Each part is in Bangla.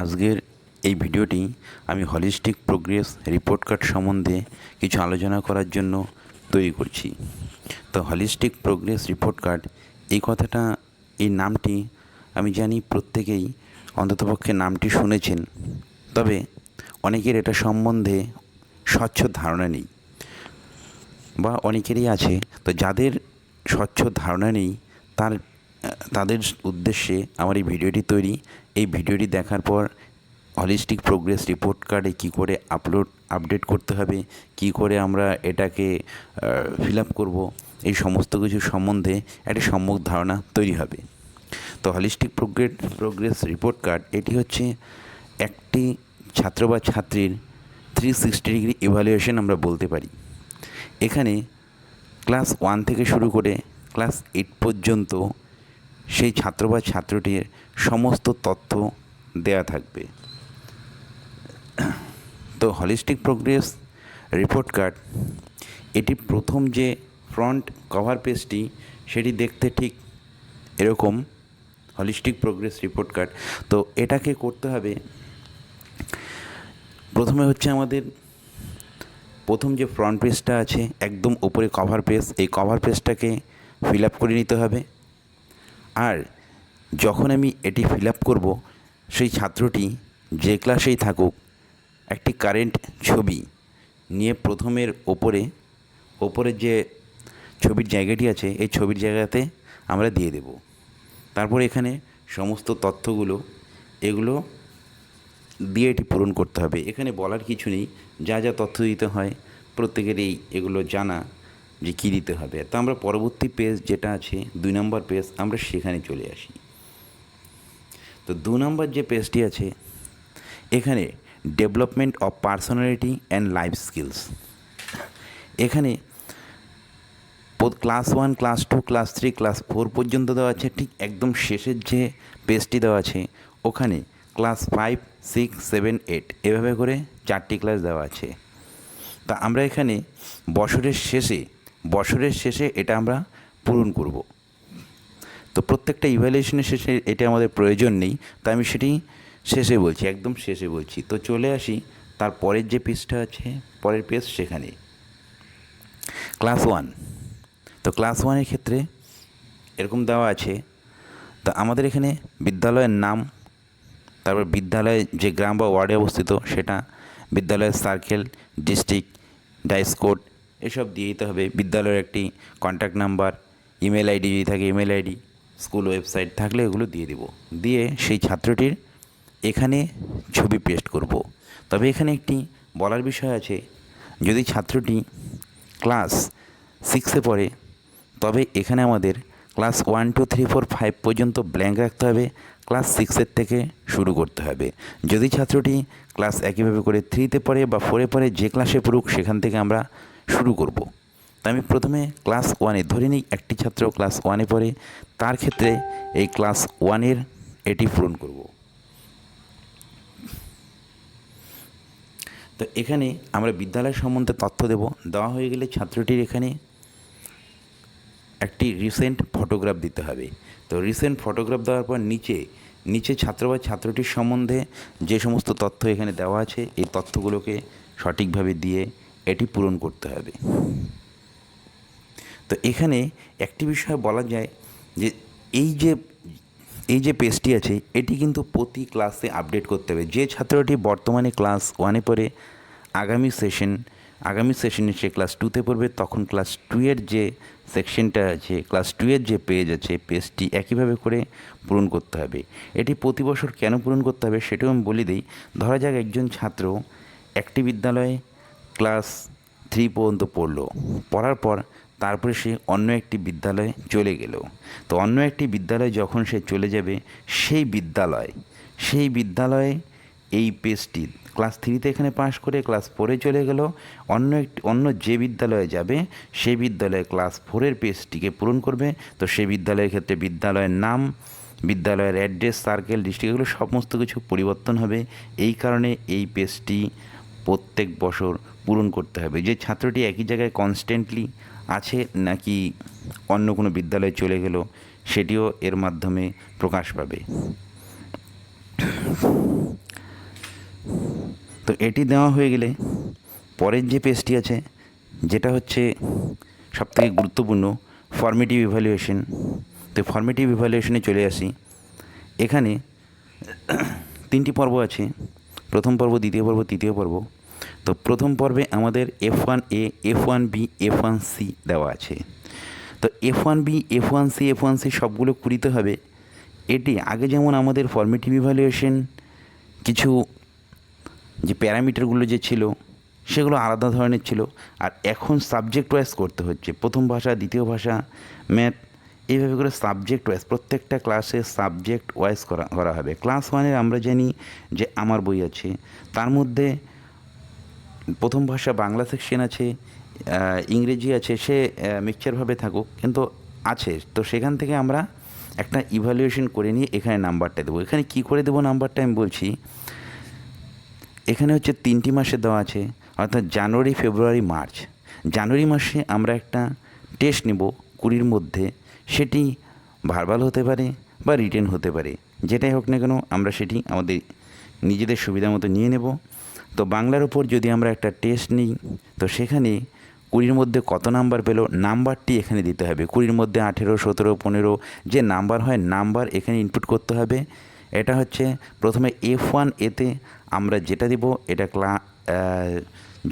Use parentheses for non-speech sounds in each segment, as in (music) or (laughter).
আজকের এই ভিডিওটি আমি হলিস্টিক প্রোগ্রেস রিপোর্ট কার্ড সম্বন্ধে কিছু আলোচনা করার জন্য তৈরি করছি। তো হলিস্টিক প্রোগ্রেস রিপোর্ট কার্ড এই কথাটা, এই নামটি আমি জানি প্রত্যেকেই অন্ততপক্ষে নামটি শুনেছেন। তবে অনেকের এটা সম্বন্ধে স্বচ্ছ ধারণা নেই বা অনেকেরই আছে। তো যাদের স্বচ্ছ ধারণা নেই, তার, তাদের উদ্দেশ্যে আমার এই ভিডিওটি তৈরি এই ভিডিওটি দেখার পর হলিস্টিক প্রোগ্রেস রিপোর্ট কার্ডে কী করে আপলোড আপডেট করতে হবে, কী করে আমরা এটাকে ফিল আপ করব, এই সমস্ত কিছু সম্বন্ধে একটা সম্যক ধারণা তৈরি হবে। তো holistic progress progress report card এটি হচ্ছে একটি ছাত্র বা ছাত্রীর থ্রি সিক্সটি ডিগ্রি ইভ্যালুয়েশন আমরা বলতে পারি। এখানে ক্লাস ওয়ান থেকে শুরু করে ক্লাস এইট পর্যন্ত সেই ছাত্র বা ছাত্রটির সমস্ত তথ্য দেয়া থাকবে। তো হলিস্টিক প্রোগ্রেস রিপোর্ট কার্ড এটি প্রথম যে ফ্রন্ট কভার পেজটি সেটি দেখতে ঠিক এরকম হলিস্টিক প্রোগ্রেস রিপোর্ট কার্ড তো এটাকে করতে হবে, প্রথমে হচ্ছে আমাদের প্রথম যে ফ্রন্ট পেজটা আছে, একদম উপরে কভার পেজ এই কভার পেজটাকে ফিল আপ করে নিতে হবে। আর যখন আমি এটি ফিল আপ করব, সেই ছাত্রটি যে ক্লাসেই থাকুক, একটি কারেন্ট ছবি নিয়ে প্রথমের ওপরে, ওপরের যে ছবির জায়গাটি আছে, এই ছবির জায়গাতে আমরা দিয়ে দেব। তারপর এখানে সমস্ত তথ্যগুলো, এগুলো দিয়ে এটি পূরণ করতে হবে। এখানে বলার কিছু নেই, যা যা তথ্য দিতে হয়, প্রত্যেকেরই এগুলো জানা যে কী দিতে হবে। তো আমরা পরবর্তী পেজ যেটা আছে, দুই নম্বর পেজ আমরা সেখানে চলে আসি। তো দু নম্বর যে পেজটি আছে, এখানে development of personality and life skills এখানে class one class two class three class four পর্যন্ত দেওয়া আছে, ঠিক একদম শেষের যে পেজটি দেওয়া আছে, ওখানে class five six seven eight এভাবে করে চারটি ক্লাস দেওয়া আছে। তা আমরা এখানে বছরের শেষে বছরের শেষে এটা আমরা পূরণ করব। তো প্রত্যেকটা ইভ্যালুয়েশনের শেষে এটা আমাদের প্রয়োজন নেই, তাই আমি সেটি শেষে বলছি, একদম শেষে বলছি। তো চলে আসি, তার পরের যে পেজটা আছে, পরের পেজ সেখানে ক্লাস ওয়ান তো ক্লাস ওয়ানের ক্ষেত্রে এরকম দেওয়া আছে, তো আমাদের এখানে বিদ্যালয়ের নাম, তারপর বিদ্যালয় যে গ্রাম বা ওয়ার্ডে অবস্থিত, সেটা বিদ্যালয়ের সার্কেল ডিস্ট্রিক্ট ডাইস কোড এসব দিয়ে দিতে হবে। বিদ্যালয়ের একটি কন্ট্যাক্ট নাম্বার ইমেল আইডি যদি থাকে ইমেল আইডি স্কুল ওয়েবসাইট থাকলে এগুলো দিয়ে দেব দিয়ে সেই ছাত্রটির এখানে ছবি পেস্ট করব। তবে এখানে একটি বলার বিষয় আছে, যদি ছাত্রটি ক্লাস সিক্সে পড়ে, তবে এখানে আমাদের class one two three four five পর্যন্ত ব্ল্যাঙ্ক রাখতে হবে ক্লাস সিক্সের থেকে শুরু করতে হবে যদি ছাত্রটি ক্লাস একইভাবে করে থ্রিতে পড়ে বা ফোরে পড়ে, যে ক্লাসে পড়ুক, সেখান থেকে আমরা শুরু করব। আমি প্রথমে ক্লাস ওয়ানে ধরে নিই, একটি ছাত্র ক্লাস ওয়ানে পড়ে, তার ক্ষেত্রে এই ক্লাস ওয়ানের এটি পূরণ করব। তো এখানে আমরা বিদ্যালয় সম্বন্ধে তথ্য দেব। দেওয়া হয়ে গেলে ছাত্রটির এখানে একটি রিসেন্ট ফটোগ্রাফ দিতে হবে। তো রিসেন্ট ফটোগ্রাফ দেওয়ার পর নিচে নিচে ছাত্র বা ছাত্রটির সম্বন্ধে যে সমস্ত তথ্য এখানে দেওয়া আছে, এই তথ্যগুলোকে সঠিকভাবে দিয়ে এটি পূরণ করতে হবে। তো এখানে একটি বিষয় বলা যায় যে এই যে এই যে পেজটি আছে, এটি কিন্তু প্রতি ক্লাসে আপডেট করতে হবে। যে ছাত্রটি বর্তমানে ক্লাস ওয়ানে পড়ে, আগামী সেশন আগামী সেশনে সে ক্লাস টুতে পড়বে, তখন ক্লাস টুয়ের যে সেকশনটা আছে ক্লাস টুয়ের যে পেজ আছে পেজটি একইভাবে করে পূরণ করতে হবে। এটি প্রতি বছর কেন পূরণ করতে হবে সেটাও আমি বলে দিই। ধরা যাক একজন ছাত্র একটি বিদ্যালয়ে ক্লাস থ্রি পর্যন্ত পড়ল। পড়ার পর তারপরে সে অন্য একটি বিদ্যালয়ে চলে গেল। তো অন্য একটি বিদ্যালয়ে যখন সে চলে যাবে, সেই বিদ্যালয়, সেই বিদ্যালয়ে এই পেজটি ক্লাস থ্রিতে এখানে পাশ করে ক্লাস ফোরে চলে গেল। অন্য একটি অন্য যে বিদ্যালয়ে যাবে, সেই বিদ্যালয়ে ক্লাস ফোরের পেজটিকে পূরণ করবে। তো সেই বিদ্যালয়ের ক্ষেত্রে বিদ্যালয়ের নাম, বিদ্যালয়ের অ্যাড্রেস, সার্কেল, ডিস্ট্রিক্ট এগুলো সমস্ত কিছু পরিবর্তন হবে। এই কারণে এই পেজটি প্রত্যেক বছর পূরণ করতে হবে। যে ছাত্রটি একই জায়গায় কনস্ট্যান্টলি আছে নাকি অন্য কোনো বিদ্যালয়ে চলে গেল, সেটিও এর মাধ্যমে প্রকাশ পাবে। তো এটি দেওয়া হয়ে গেলে পরের যে পেজটি আছে, যেটা হচ্ছে সবথেকে গুরুত্বপূর্ণ ফর্মেটিভ ইভ্যালুয়েশন তো ফর্মেটিভ ইভ্যালুয়েশনে চলে আসি। এখানে তিনটি পর্ব আছে। প্রথম পর্ব, দ্বিতীয় পর্ব, তৃতীয় পর্ব। তো প্রথম পর্বে আমাদের F one A F one B F one C দেওয়া আছে। তো F one B F one C F one C সবগুলো কুড়িতে হবে। এটি আগে যেমন আমাদের ফর্মেটিভ ইভ্যালুয়েশন কিছু যে প্যারামিটারগুলো যে ছিল, সেগুলো আলাদা ধরনের ছিল। আর এখন সাবজেক্ট ওয়াইজ করতে হচ্ছে। প্রথম ভাষা, দ্বিতীয় ভাষা ম্যাথ এইভাবে করে সাবজেক্ট ওয়াইজ প্রত্যেকটা ক্লাসে সাবজেক্ট ওয়াইজ করা করা হবে। ক্লাস ওয়ানের আমরা জানি যে আমার বই আছে। তার মধ্যে প্রথম ভাষা বাংলা সেকশন আছে ইংরেজি আছে, সে মিক্সচারভাবে থাকুক, কিন্তু আছে। তো সেখান থেকে আমরা একটা ইভ্যালুয়েশন করে নিয়ে এখানে নাম্বারটা দেবো। এখানে কি করে দেবো নাম্বারটা আমি বলছি, এখানে হচ্ছে তিনটি মাসে দেওয়া আছে, অর্থাৎ জানুয়ারি, ফেব্রুয়ারি, মার্চ। জানুয়ারি মাসে আমরা একটা টেস্ট নেব কুড়ির মধ্যে, সেটি ভার্বাল হতে পারে বা রিটেন হতে পারে। যেটাই হোক না কেন, আমরা সেটি আমাদের নিজেদের সুবিধা মতো নিয়ে নেব। তো বাংলার উপর যদি আমরা একটা টেস্ট নিই, তো সেখানে কুড়ির মধ্যে কত নাম্বার পেল? নাম্বারটি এখানে দিতে হবে। কুড়ির মধ্যে আঠেরো, সতেরো, পনেরো, যে নাম্বার হয় নাম্বার এখানে ইনপুট করতে হবে। এটা হচ্ছে প্রথমে এফ ওয়ান এতে আমরা যেটা দেব, এটা ক্লা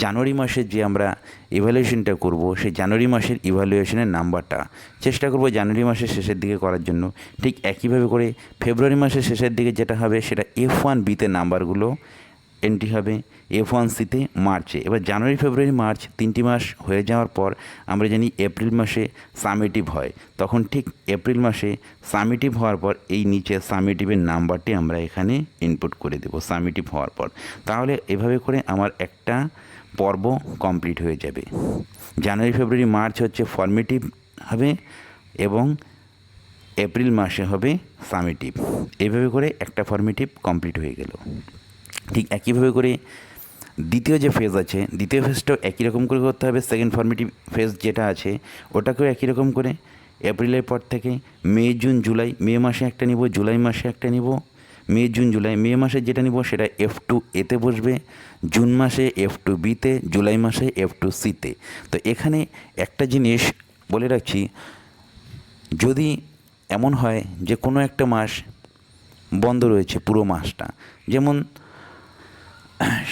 জানুয়ারি মাসের যে আমরা ইভ্যালুয়েশনটা করব, সেই জানুয়ারি মাসের ইভ্যালুয়েশনের নাম্বারটা চেষ্টা করব জানুয়ারি মাসের শেষের দিকে করার জন্য। ঠিক একইভাবে করে ফেব্রুয়ারি মাসের শেষের দিকে যেটা হবে, সেটা এফ ওয়ান বিতে নাম্বারগুলো এন্ট্রি হবে এফ ওয়ান সিতে মার্চে এবার জানুয়ারি ফেব্রুয়ারি মার্চ তিনটি মাস হয়ে যাওয়ার পর আমরা জানি এপ্রিল মাসে সামেটিভ হয়। তখন ঠিক এপ্রিল মাসে সামেটিভ হওয়ার পর এই নিচে সামেটিভের নাম্বারটি আমরা এখানে ইনপুট করে দেবো সামেটিভ হওয়ার পর। তাহলে এভাবে করে আমার একটা পর্ব কমপ্লিট হয়ে যাবে। জানুয়ারি ফেব্রুয়ারি মার্চ হচ্ছে ফর্মেটিভ হবে এবং এপ্রিল মাসে হবে সামেটিভ এইভাবে করে একটা ফর্মেটিভ কমপ্লিট হয়ে গেল। ঠিক একইভাবে করে দ্বিতীয় যে ফেজ আছে, দ্বিতীয় ফেজটাও একই রকম করে করতে হবে। সেকেন্ড ফর্মেটিভ ফেজ যেটা আছে, ওটাকেও একই রকম করে এপ্রিলের পর থেকে মে জুন জুলাই মে মাসে একটা নিব জুলাই মাসে একটা নিব মে জুন জুলাই মে মাসে যেটা নিব সেটা এফ টু এতে বসবে জুন মাসে এফ টু বিতে জুলাই মাসে এফ টু সিতে তো এখানে একটা জিনিস বলে রাখছি, যদি এমন হয় যে কোনো একটা মাস বন্ধ রয়েছে পুরো মাসটা, যেমন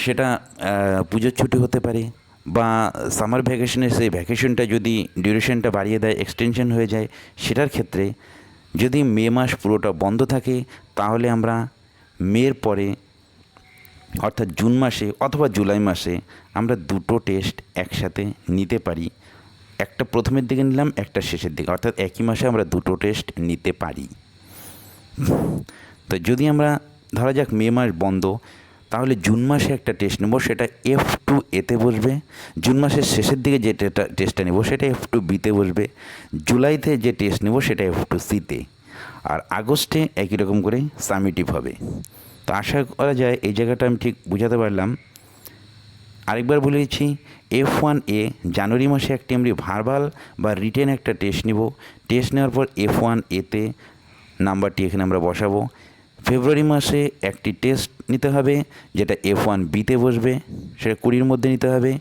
সেটা পুজোর ছুটি হতে পারে বা সামার ভ্যাকেশনের সেই ভ্যাকেশনটা যদি ডিউরেশনটা বাড়িয়ে দেয় এক্সটেনশন হয়ে যায়, সেটার ক্ষেত্রে যদি মে মাস পুরোটা বন্ধ থাকে, তাহলে আমরা মের পরে, অর্থাৎ জুন মাসে অথবা জুলাই মাসে আমরা দুটো টেস্ট একসাথে নিতে পারি। একটা প্রথমের দিকে নিলাম, একটা শেষের দিকে। অর্থাৎ একই মাসে আমরা দুটো টেস্ট নিতে পারি। তো যদি আমরা, ধরা যাক মে মাস বন্ধ তাহলে জুন মাসে একটা টেস্ট নেব, সেটা এফ টু এতে বসবে। জুন মাসের শেষের দিকে যে টেস্টটা নেব, সেটা এফ টু বিতে বসবে। জুলাইতে যে টেস্ট নেব, সেটা এফ টু সিতে আর আগস্টে একই রকম করে সামিটিভ হবে। তো আশা করা যায় এই জায়গাটা আমি ঠিক বুঝাতে পারলাম। আরেকবার বলে দিচ্ছি এফ ওয়ান এ জানুয়ারি মাসে একটি আমরা ভার্বাল বা রিটেন একটা টেস্ট নেব। টেস্ট নেওয়ার পর এফ ওয়ান এতে নাম্বারটি এখানে আমরা বসাবো। ফেব্রুয়ারি মাসে একটি টেস্ট নিতে হবে, যেটা এফ ওয়ান বিতে বসবে, সেটা কুড়ির মধ্যে নিতে হবে,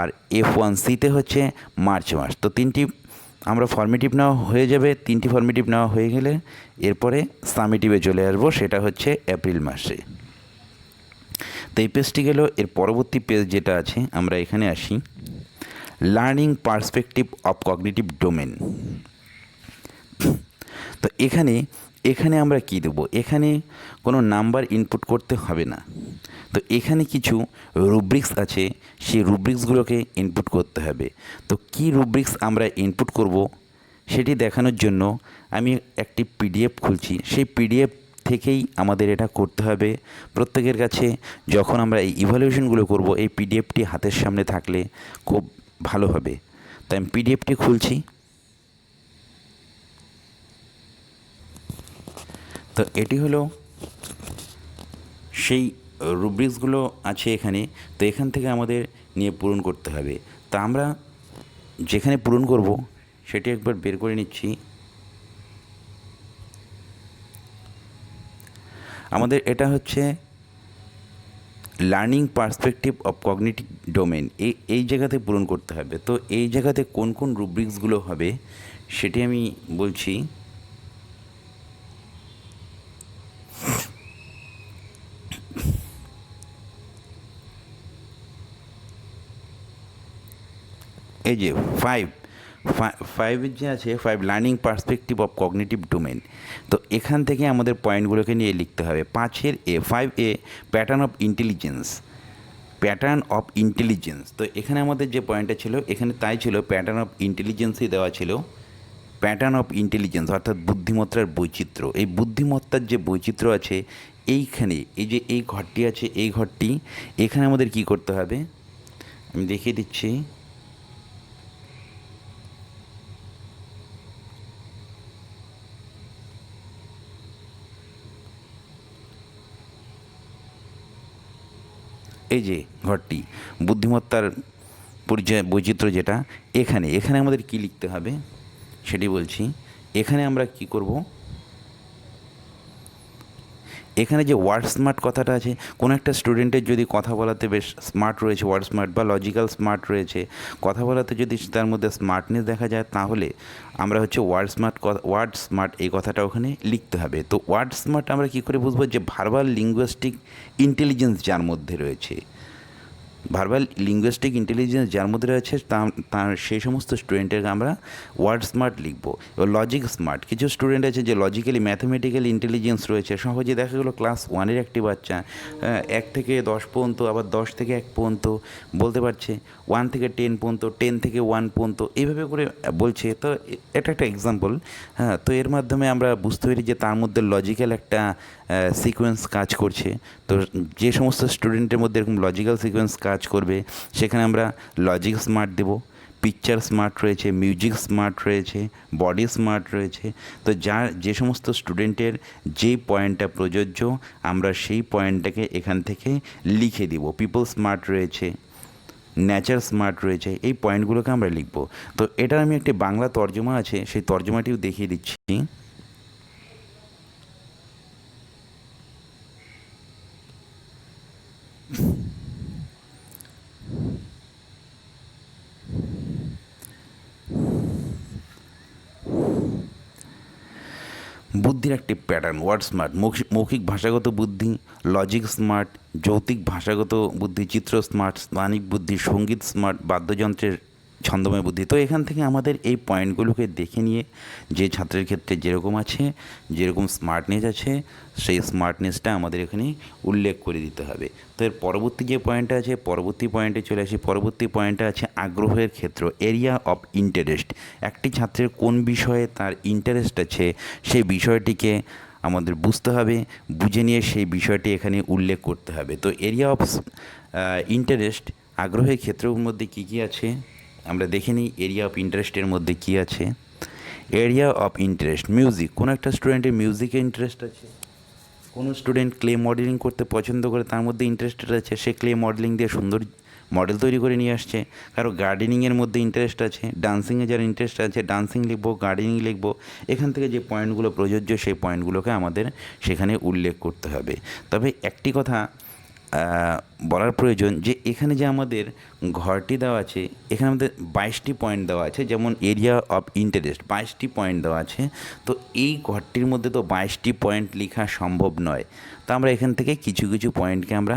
আর এফ ওয়ান সিতে হচ্ছে মার্চ মাস। তো তিনটি আমরা ফর্মেটিভ নেওয়া হয়ে যাবে, তিনটি ফর্মেটিভ নেওয়া হয়ে গেলে এরপরে সামেটিভে চলে আসব, সেটা হচ্ছে এপ্রিল মাসে। তো এই পেজটি গেল, এর পরবর্তী পেজ যেটা আছে, আমরা এখানে আসি। Learning perspective of cognitive domain তো এখানে এখানে আমরা কি দেবো? এখানে কোনো নাম্বার ইনপুট করতে হবে না। তো এখানে কিছু রুব্রিক্স আছে, সেই রুব্রিক্সগুলোকে ইনপুট করতে হবে। তো কি রুব্রিক্স আমরা ইনপুট করব? সেটি দেখানোর জন্য আমি একটি পিডিএফ খুলছি। সেই পিডিএফ থেকেই আমাদের এটা করতে হবে। প্রত্যেকের কাছে যখন আমরা এই ইভ্যালুয়েশনগুলো করব, এই পিডিএফটি হাতের সামনে থাকলে খুব ভালো হবে। তাই আমি পিডিএফটি খুলছি। তো এটি হলো সেই রুব্রিক্সগুলো আছে এখানে, তো এখান থেকে আমাদের নিয়ে পূরণ করতে হবে। তা আমরা যেখানে পূরণ করব, সেটি একবার বের করে নিচ্ছি। আমাদের এটা হচ্ছে learning perspective of cognitive domain এই এই জায়গাতে পূরণ করতে হবে। তো এই জায়গাতে কোন কোন রুব্রিক্সগুলো হবে, সেটি আমি বলছি। এই যে ফাইভ ফাইভের যে আছে five learning perspective of cognitive domain তো এখান থেকে আমাদের পয়েন্টগুলোকে নিয়ে লিখতে হবে। পাঁচের এ five A pattern of intelligence pattern of intelligence তো এখানে আমাদের যে পয়েন্টটা ছিল, এখানে তাই ছিল প্যাটার্ন অফ ইন্টেলিজেন্সই দেওয়া ছিল প্যাটার্ন অফ ইন্টেলিজেন্স অর্থাৎ বুদ্ধিমত্তার বৈচিত্র্য। এই বুদ্ধিমত্তার যে বৈচিত্র্য আছে, এইখানে, এই যে এই ঘরটি আছে, এই ঘরটি, এখানে আমাদের কি করতে হবে? আমি দেখিয়ে দিচ্ছি। এই যে ঘরটি, বুদ্ধিমত্তার পরিচয় বৈচিত্র্য যেটা, এখানে এখানে আমাদের কি লিখতে হবে? সেটি বলছি, এখানে আমরা কি করব? এখানে যে ওয়ার্ড স্মার্ট কথাটা আছে, কোনো একটা স্টুডেন্টের যদি কথা বলাতে বেশ স্মার্ট রয়েছে ওয়ার্ড স্মার্ট বা লজিক্যাল স্মার্ট রয়েছে, কথা বলাতে যদি তার মধ্যে স্মার্টনেস দেখা যায়, তাহলে আমরা হচ্ছে ওয়ার্ড স্মার্ট ওয়ার্ড স্মার্ট এই কথাটা ওখানে লিখতে হবে। তো ওয়ার্ড স্মার্ট আমরা কী করে বুঝব? যে ভার্বাল লিঙ্গুয়েস্টিক ইন্টেলিজেন্স যার মধ্যে রয়েছে। ভার্বাল লিঙ্গুইস্টিক ইন্টেলিজেন্স যার মধ্যে রয়েছে তার সেই সমস্ত স্টুডেন্টের আমরা ওয়ার্ড স্মার্ট লিখব। এবার লজিক স্মার্ট কিছু স্টুডেন্ট আছে যে লজিক্যালি ম্যাথামেটিক্যাল ইন্টেলিজেন্স রয়েছে, সহজে দেখা গেলো ক্লাস ওয়ানের একটি বাচ্চা এক থেকে দশ পর্যন্ত, আবার দশ থেকে এক পর্যন্ত বলতে পারছে। ওয়ান থেকে টেন পর্যন্ত টেন থেকে ওয়ান পর্যন্ত, এইভাবে করে বলছে। তো এটা একটা এক্সাম্পল হ্যাঁ তো এর মাধ্যমে আমরা বুঝতে পারি যে তার মধ্যে লজিক্যাল একটা সিকোয়েন্স কাজ করছে। তো যে সমস্ত স্টুডেন্টের মধ্যে এরকম লজিক্যাল সিকোয়েন্স কাজ করবে, সেখানে আমরা লজিক স্মার্ট দেবো। পিকচার স্মার্ট রয়েছে মিউজিক স্মার্ট রয়েছে বডি স্মার্ট রয়েছে। তো যার যে সমস্ত স্টুডেন্টের যে পয়েন্টটা প্রযোজ্য, আমরা সেই পয়েন্টটাকে এখান থেকে লিখে দিব। পিপল স্মার্ট রয়েছে। নেচার স্মার্ট রয়েছে, এই পয়েন্টগুলোকে আমরা লিখব। তো এটার আমি একটি বাংলা তর্জমা আছে, সেই তর্জমাটিও দেখিয়ে দিচ্ছি। বুদ্ধির একটি প্যাটার্ন ওয়ার্ড স্মার্ট মৌখিক ভাষাগত বুদ্ধি লজিক স্মার্ট যৌতিক ভাষাগত বুদ্ধি, চিত্র স্মার্ট স্নানিক বুদ্ধি, সংগীত স্মার্ট বাদ্যযন্ত্রের ছন্দময় বুদ্ধি। তো এখান থেকে আমাদের এই পয়েন্টগুলোকে দেখে নিয়ে যে ছাত্রের ক্ষেত্রে যেরকম আছে, যেরকম স্মার্টনেস আছে, সেই স্মার্টনেসটা আমাদের এখানে উল্লেখ করে দিতে হবে। তো এর পরবর্তী যে পয়েন্টটা আছে, পরবর্তী পয়েন্টে চলে আসি। পরবর্তী পয়েন্টটা আছে আগ্রহের ক্ষেত্র এরিয়া অফ ইন্টারেস্ট একটি ছাত্রের কোন বিষয়ে তার ইন্টারেস্ট আছে, সেই বিষয়টিকে আমাদের বুঝতে হবে, বুঝে নিয়ে সেই বিষয়টি এখানে উল্লেখ করতে হবে। তো এরিয়া অফ ইন্টারেস্ট আগ্রহের ক্ষেত্রের মধ্যে কী কী আছে? আমরা দেখে নিই এরিয়া অফ ইন্টারেস্টের মধ্যে কী আছে। এরিয়া অফ ইন্টারেস্ট মিউজিক কোনো একটা স্টুডেন্টের মিউজিকে ইন্টারেস্ট আছে? কোনো স্টুডেন্ট ক্লে মডেলিং করতে পছন্দ করে, তার মধ্যে ইন্টারেস্টেড আছে, সে ক্লে মডেলিং দিয়ে সুন্দর মডেল তৈরি করে নিয়ে আসছে। কারও গার্ডেনিংয়ের মধ্যে ইন্টারেস্ট আছে ডান্সিংয়ে যার ইন্টারেস্ট আছে ডান্সিং লিখব গার্ডেনিং লিখব, এখান থেকে যে পয়েন্টগুলো প্রযোজ্য, সেই পয়েন্টগুলোকে আমাদের সেখানে উল্লেখ করতে হবে। তবে একটি কথা বলার প্রয়োজন যে এখানে যে আমাদের ঘরটি দেওয়া আছে, এখানে আমাদের বাইশটি পয়েন্ট দেওয়া আছে, যেমন এরিয়া অফ ইন্টারেস্ট বাইশটি পয়েন্ট দেওয়া আছে। তো এই ঘরটির মধ্যে তো বাইশটি পয়েন্ট লেখা সম্ভব নয়। তো আমরা এখান থেকে কিছু কিছু পয়েন্টকে আমরা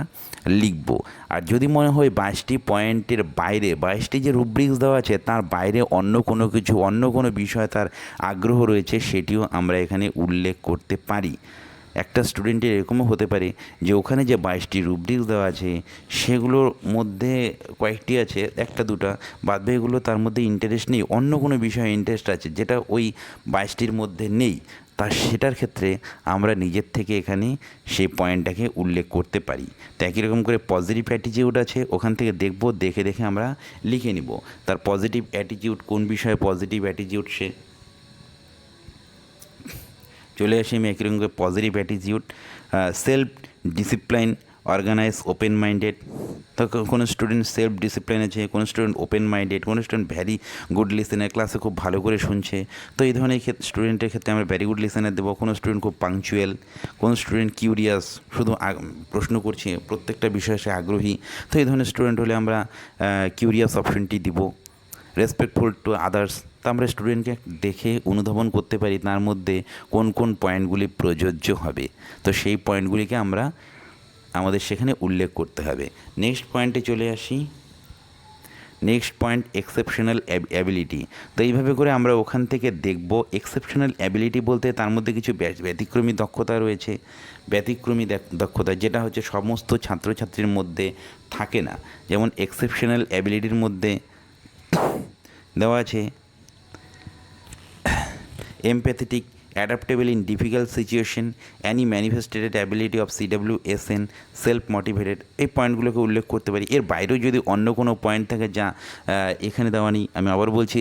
লিখব। আর যদি মনে হয় বাইশটি পয়েন্টের বাইরে, বাইশটি যে রুব্রিক্স দেওয়া আছে, তার বাইরে অন্য কোনো কিছু, অন্য কোনো বিষয়ে তার আগ্রহ রয়েছে, সেটিও আমরা এখানে উল্লেখ করতে পারি। একটা স্টুডেন্টের এরকমও হতে পারে যে ওখানে যে বাইশটি রুব্রিক্স দেওয়া আছে, সেগুলোর মধ্যে কয়েকটি আছে, একটা দুটা, বাদ বাকিগুলো তার মধ্যে ইন্টারেস্ট নেই, অন্য কোনো বিষয়ে ইন্টারেস্ট আছে যেটা ওই বাইশটির মধ্যে নেই, তা সেটার ক্ষেত্রে আমরা নিজের থেকে এখানে সেই পয়েন্টটাকে উল্লেখ করতে পারি। তো একই রকম করে পজিটিভ অ্যাটিটিউড আছে, ওখান থেকে দেখব, দেখে দেখে আমরা লিখে নিব। তার পজিটিভ অ্যাটিটিউড কোন বিষয়ে পজিটিভ অ্যাটিটিউড সে চলে আসি একই রকম positive attitude self discipline organise open minded তো কোনো স্টুডেন্ট সেলফ ডিসিপ্লিন আছে কোনো স্টুডেন্ট ওপেন মাইন্ডেড কোনো স্টুডেন্ট ভ্যারি গুড লিসেনার ক্লাসে খুব ভালো করে শুনছে। তো এই ধরনের ক্ষেত্রে স্টুডেন্টের ক্ষেত্রে আমরা ভ্যারি গুড লিসেনার দেবো। কোনো স্টুডেন্ট খুব পাংচুয়াল কোনো স্টুডেন্ট কিউরিয়াস শুধু প্রশ্ন করছে, প্রত্যেকটা বিষয়ে সে আগ্রহী। তো এই ধরনের স্টুডেন্ট হলে আমরা কিউরিয়াস অপশনটি দিব। রেসপেক্টফুল টু আদার্স তা আমরা স্টুডেন্টকে দেখে অনুধাবন করতে পারি তার মধ্যে কোন কোন পয়েন্টগুলি প্রযোজ্য হবে। তো সেই পয়েন্টগুলিকে আমরা আমাদের সেখানে উল্লেখ করতে হবে। নেক্সট পয়েন্টে চলে আসি। নেক্সট পয়েন্ট এক্সেপশনাল অ্যাবিলিটি তো এইভাবে করে আমরা ওখান থেকে দেখব এক্সেপশনাল অ্যাবিলিটি বলতে তার মধ্যে কিছু ব্য- ব্যতিক্রমী দক্ষতা রয়েছে। ব্যতিক্রমী দক্ষতা যেটা হচ্ছে সমস্ত ছাত্রছাত্রীর মধ্যে থাকে না। যেমন এক্সেপশনাল অ্যাবিলিটির মধ্যে দেওয়া আছে empathetic, adaptable in difficult situation, any manifested ability of cwsn self motivated এই পয়েন্টগুলোকে উল্লেখ করতে পারি। এর বাইরেও যদি অন্য কোনো পয়েন্ট থাকে যা এখানে দেওয়া নেই, আমি আবার বলছি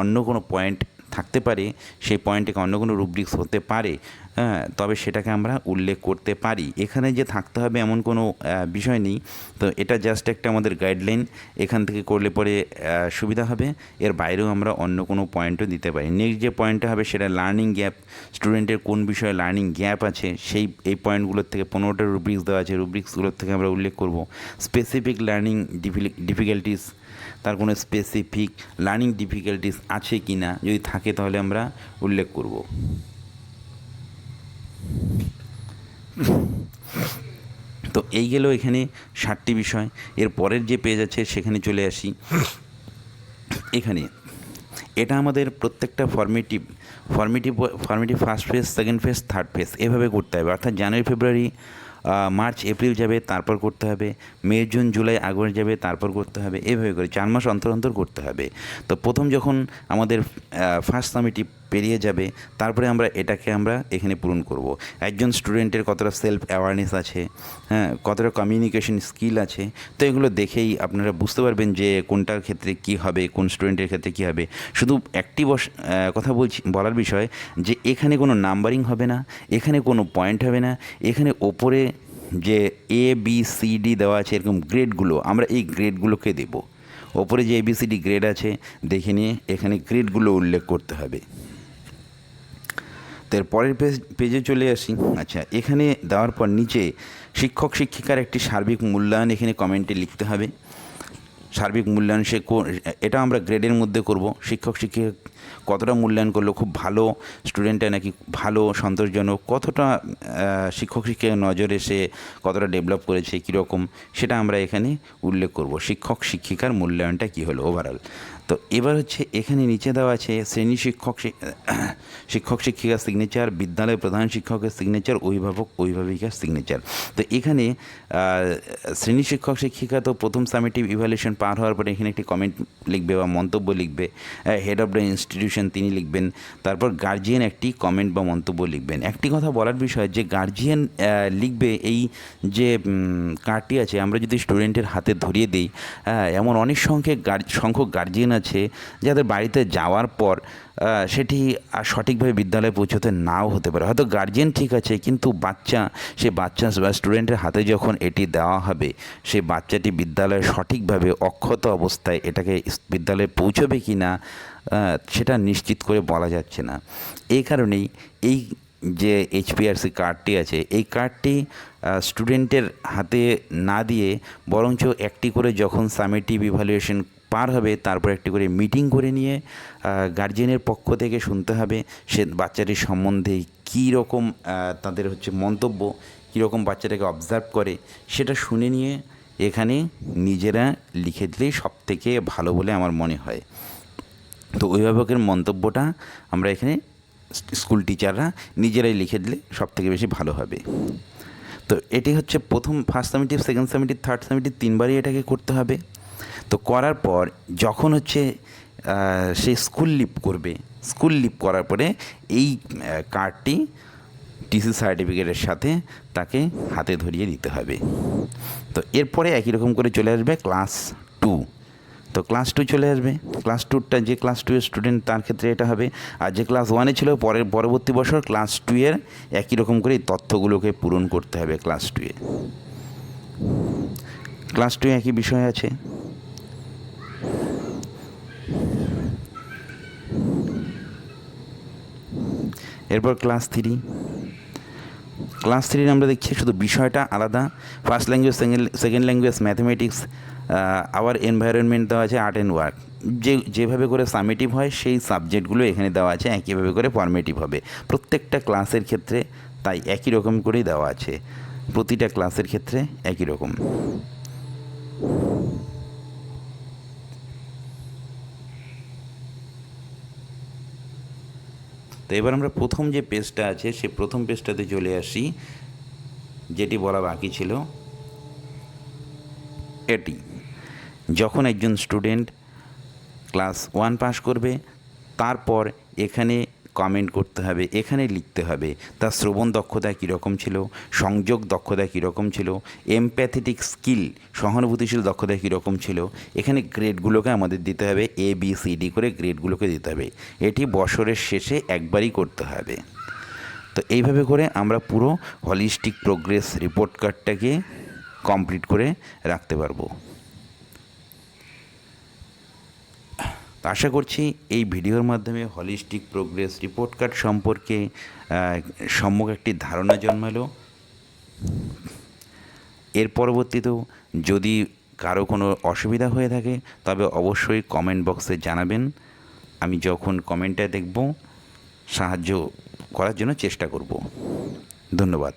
অন্য কোনো পয়েন্ট থাকতে পারে, সেই পয়েন্ট থেকে অন্য কোনো রুব্রিক্স হতে পারে। তবে সেটাকে আমরা উল্লেখ করতে পারি। এখানে যে থাকতে হবে এমন কোনো বিষয় নেই। তো এটা জাস্ট একটা আমাদের গাইডলাইন এখান থেকে করলে পরে সুবিধা হবে। এর বাইরেও আমরা অন্য কোনো পয়েন্টও দিতে পারি। নেক্সট যে পয়েন্টটা হবে সেটা লার্নিং গ্যাপ স্টুডেন্টের কোন বিষয়ে লার্নিং গ্যাপ আছে, সেই, এই পয়েন্টগুলোর থেকে পনেরোটা রুব্রিক্স দেওয়া আছে। রুব্রিক্সগুলোর থেকে আমরা উল্লেখ করব। স্পেসিফিক লার্নিং ডিফিকাল্টিস তার কোনো স্পেসিফিক লার্নিং ডিফিকাল্টিস আছে কি না যদি থাকে তাহলে আমরা উল্লেখ করব। তো এই গেল এখানে ষাটটি বিষয়। এর পরের যে পেজ আছে, সেখানে চলে আসি। এখানে। এটা আমাদের প্রত্যেকটা formative formative formative first phase second phase third phase এভাবে করতে হবে। অর্থাৎ জানুয়ারি ফেব্রুয়ারি মার্চ এপ্রিল যাবে, তারপর করতে হবে। মে জুন জুলাই আগস্ট যাবে, তারপর করতে হবে। এভাবে করে চার মাস অন্তর অন্তর করতে হবে। তো প্রথম যখন আমাদের ফার্স্ট সামিটি পেরিয়ে যাবে, তারপরে আমরা এটাকে আমরা এখানে পূরণ করব। একজন স্টুডেন্টের কতটা সেলফ অ্যাওয়ারনেস আছে হ্যাঁ কতটা কমিউনিকেশন স্কিল আছে, তো এগুলো দেখেই আপনারা বুঝতে পারবেন যে কোনটার ক্ষেত্রে কি হবে, কোন স্টুডেন্টের ক্ষেত্রে কি হবে। শুধু একটি বস কথা বলছি, বলার বিষয় যে এখানে কোনো নাম্বারিং হবে না, এখানে কোনো পয়েন্ট হবে না, এখানে ওপরে যে এ বি সি ডি দেওয়া আছে এরকম গ্রেডগুলো আমরা এই গ্রেডগুলোকে দেব। ওপরে যে এবিসিডি গ্রেড আছে, দেখে নিয়ে এখানে গ্রেডগুলো উল্লেখ করতে হবে। তো এর পরের পেজ পেজে চলে আসি। আচ্ছা এখানে দেওয়ার পর নিচে শিক্ষক, শিক্ষিকার একটি সার্বিক মূল্যায়ন এখানে কমেন্টে লিখতে হবে। সার্বিক মূল্যায়ন সে এটা আমরা গ্রেডের মধ্যে করব। শিক্ষক, শিক্ষিকা কতটা মূল্যায়ন করল, খুব ভালো স্টুডেন্টটা নাকি ভালো, সন্তোষজনক, কতটা শিক্ষক, শিক্ষিকার নজরে সে কতটা ডেভেলপ করেছে, কীরকম, সেটা আমরা এখানে উল্লেখ করব। শিক্ষক, শিক্ষিকার মূল্যায়নটা কী হলো ওভারঅল তো এবার হচ্ছে এখানে নিচে দেওয়া আছে শ্রেণি শিক্ষক (coughs) শিক্ষক শিক্ষিকার সিগনেচার বিদ্যালয় প্রধান শিক্ষকের সিগনেচার অভিভাবক, অভিভাবিকার সিগনেচার তো এখানে শ্রেণি শিক্ষক শিক্ষিকা তো প্রথম সামিটিভ ইভ্যালুয়েশন পার হওয়ার পরে এখানে একটি কমেন্ট লিখবে বা মন্তব্য লিখবে। হেড অফ দ্য ইনস্টিটিউশন তিনি লিখবেন। তারপর গার্জিয়ান একটি কমেন্ট বা মন্তব্য লিখবেন। একটি কথা বলার বিষয় যে গার্জিয়ান লিখবে এই যে কার্ডটি আছে, আমরা যদি স্টুডেন্টের হাতে ধরিয়ে দিই এমন অনেক সংখ্যক গার্জ সংখ্যক গার্জিয়ান আছে যাদের বাড়িতে যাওয়ার পর সেটি সঠিকভাবে বিদ্যালয়ে পৌঁছতে নাও হতে পারে। হয়তো গার্জিয়ান ঠিক আছে, কিন্তু বাচ্চা, সে বাচ্চা বা স্টুডেন্টের হাতে যখন এটি দেওয়া হবে, সে বাচ্চাটি বিদ্যালয়ে সঠিকভাবে অক্ষত অবস্থায় এটাকে বিদ্যালয়ে পৌঁছবে কি না সেটা নিশ্চিত করে বলা যাচ্ছে না। এই কারণেই এই যে এইচপিআরসি কার্ডটি আছে, এই কার্ডটি স্টুডেন্টের হাতে না দিয়ে বরঞ্চ একটি করে যখন সামেটিভ ইভ্যালুয়েশন পার হবে, তারপর একটি করে মিটিং করে নিয়ে গার্জিয়ানের পক্ষ থেকে শুনতে হবে সে বাচ্চাটির সম্বন্ধে কী রকম তাদের হচ্ছে মন্তব্য কীরকম বাচ্চাটাকে অবজার্ভ করে, সেটা শুনে নিয়ে এখানে নিজেরা লিখে দিলেই সব থেকে ভালো বলে আমার মনে হয়। তো অভিভাবকের মন্তব্যটা আমরা এখানে স্কুল টিচাররা নিজেরাই লিখে দিলে সব থেকে বেশি ভালো হবে। তো এটি হচ্ছে প্রথম first summative second summative third summative তিনবারই এটাকে করতে হবে। তো করার পর যখন হচ্ছে সে স্কুল লিপ করবে, স্কুল লিপ করার পরে এই কার্ডটি টিসি সার্টিফিকেটের সাথে তাকে হাতে ধরিয়ে দিতে হবে। তো এরপরে একই রকম করে চলে আসবে ক্লাস টু তো ক্লাস টু চলে আসবে। ক্লাস টুটা যে ক্লাস টু এর স্টুডেন্ট তার ক্ষেত্রে এটা হবে। আর যে ক্লাস ওয়ানে ছিল, পরের, পরবর্তী বছর ক্লাস টু এর একই রকম করে এই তথ্যগুলোকে পূরণ করতে হবে ক্লাস টুয়ে ক্লাস টু একই বিষয় আছে। এরপর ক্লাস থ্রি ক্লাস থ্রির আমরা দেখছি শুধু বিষয়টা আলাদা। First language second language mathematics our environment দেওয়া আছে আর্ট অ্যান্ড ওয়ার্ক যে, যেভাবে করে সামেটিভ হয়, সেই সাবজেক্টগুলো এখানে দেওয়া আছে, একইভাবে করে ফর্মেটিভ হবে। প্রত্যেকটা ক্লাসের ক্ষেত্রে তাই একই রকম করেই দেওয়া আছে। প্রতিটা ক্লাসের ক্ষেত্রে একই রকম। তো এবার আমরা প্রথম যে পেজটা আছে, সে প্রথম পেজটাতে চলে আসি, যেটি বলা বাকি ছিল। এটি, যখন একজন স্টুডেন্ট ক্লাস ওয়ান পাস করবে, তারপর এখানে কমেন্ট করতে হবে, এখানে লিখতে হবে তার শ্রবণ দক্ষতা কীরকম ছিল, সংযোগ দক্ষতা কীরকম ছিল এমপ্যাথেটিক স্কিল সহানুভূতিশীল দক্ষতা কীরকম ছিল, এখানে গ্রেডগুলোকে আমাদের দিতে হবে এ বি সি ডি করে গ্রেডগুলোকে দিতে হবে, এটি বছরের শেষে একবারই করতে হবে। তো এইভাবে করে আমরা পুরো হলিস্টিক প্রোগ্রেস রিপোর্ট কার্ডটাকে কমপ্লিট করে রাখতে পারব। তো আশা করছি এই ভিডিওর মাধ্যমে হলিস্টিক প্রোগ্রেস রিপোর্ট কার্ড সম্পর্কে সম্যক একটি ধারণা জন্মালো। এর পরবর্তীতেও যদি কারও কোনো অসুবিধা হয়ে থাকে, তবে অবশ্যই কমেন্ট বক্সে জানাবেন। আমি যখন কমেন্টটা দেখব, সাহায্য করার জন্য চেষ্টা করব। ধন্যবাদ।